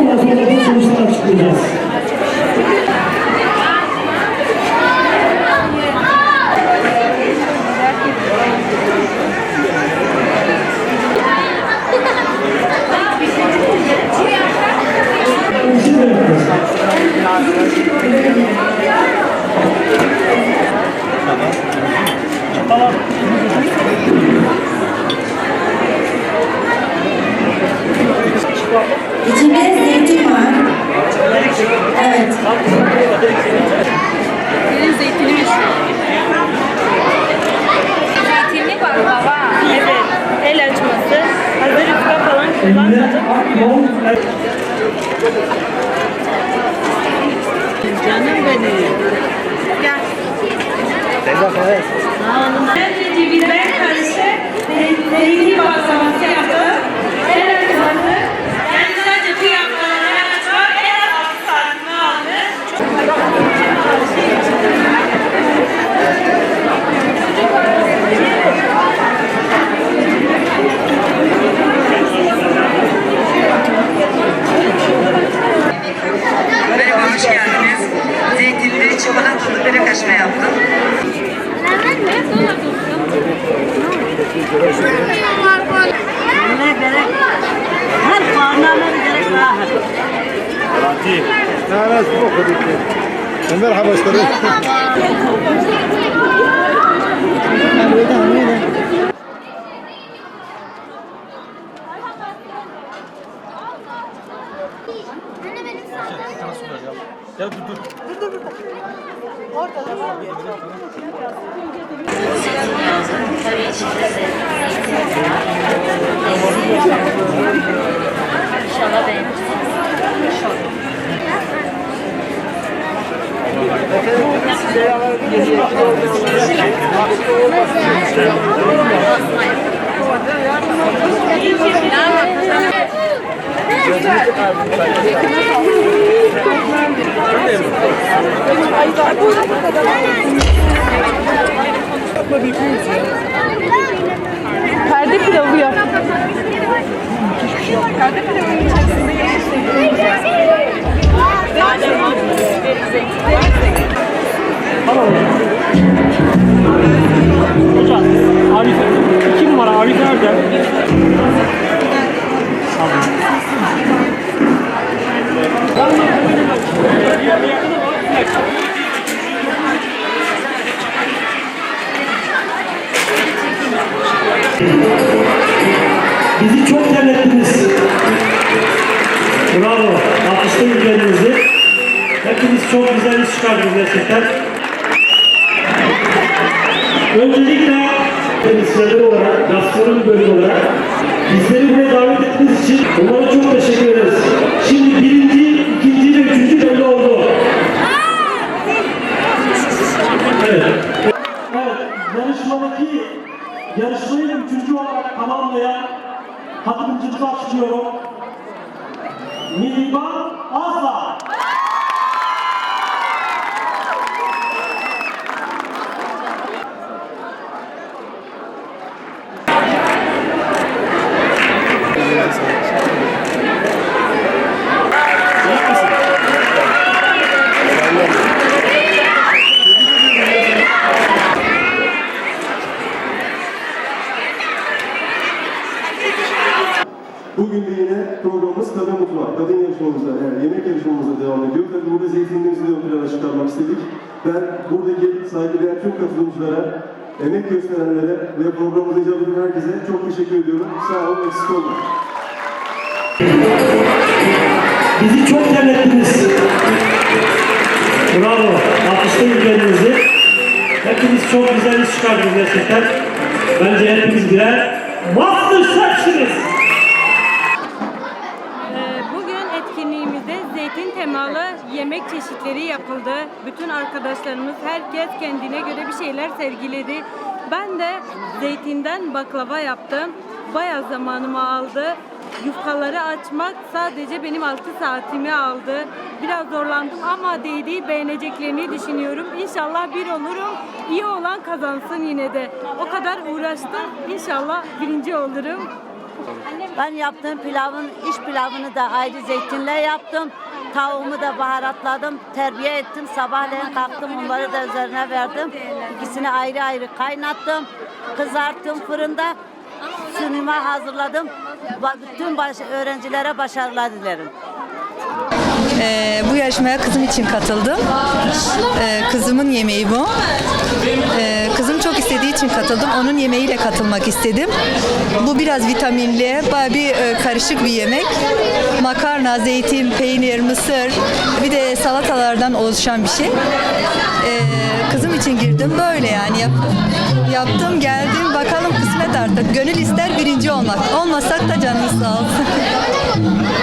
Ondan sonra bu sonuçları açıklayacağız. Tamam. Tamam. İçinde zeytin var. Evet. Benim zeytini meşhur. Zeytinli baklava. Evet. El açması. Hazır yufka falan kullanmadım. Canım benim. Gel. Önce cevizen karışık zeytin baklavası yaptım. لا ناس بكره مرحبا اشتريت İnşallah beğeniriz. Perde çok güzel iş çıkardınız gerçekten. Öncelikle temsilciler olarak, gastronomi bölümü olarak bizleri buraya davet ettiğiniz için onlara çok teşekkür ederiz. Şimdi birinci, ikinci ve üçüncü belli oldu. Evet. Evet, yarışmadaki yarışmayı üçüncü olarak tamamlayan katılımcımızı açıklıyorum. Mihriban Kadın Mutfağı. Kadın yarışmamıza, yani yemek yarışmamıza devam ediyor. Tabii burada zeytinlerimizi de ön plana çıkarmak istedik. Ben buradaki saygıdeğer tüm katılımcılara, emek gösterenlere ve programımıza icabı eden herkese çok teşekkür ediyorum. Sağ olun, eksik olmayın. Bizi çok terlettiniz. Bravo. Alkışlayın kendinizi. Hepiniz çok güzel iş çıkardınız gerçekten. Bence hepiniz birer masterchefsiniz. Ee, temalı yemek çeşitleri yapıldı. Bütün arkadaşlarımız, herkes kendine göre bir şeyler sergiledi. Ben de zeytinden baklava yaptım. Bayağı zamanımı aldı. Yufkaları açmak sadece benim 6 saatimi aldı. Biraz zorlandım ama değdiği beğeneceklerini düşünüyorum. İnşallah bir olurum. İyi olan kazansın yine de. O kadar uğraştım. İnşallah birinci olurum. Ben yaptığım pilavın, iç pilavını da ayrı zeytinle yaptım. Tavuğumu da baharatladım, terbiye ettim. Sabahleyin kalktım, onları da üzerine verdim. İkisini ayrı ayrı kaynattım. Kızarttım fırında. Sunuma hazırladım. Bütün baş- öğrencilere başarılar dilerim. Ee, bu yarışmaya kızım için katıldım. Ee, kızımın yemeği bu. Ee, için katıldım. Onun yemeğiyle katılmak istedim. Bu biraz vitaminli, bayağı bir e, karışık bir yemek. Makarna, zeytin, peynir, mısır, bir de salatalardan oluşan bir şey. Ee, kızım için girdim. Böyle yani yap- yaptım, geldim. Bakalım kısmet artık. Gönül ister birinci olmak. Olmasak da canımız sağ olsun.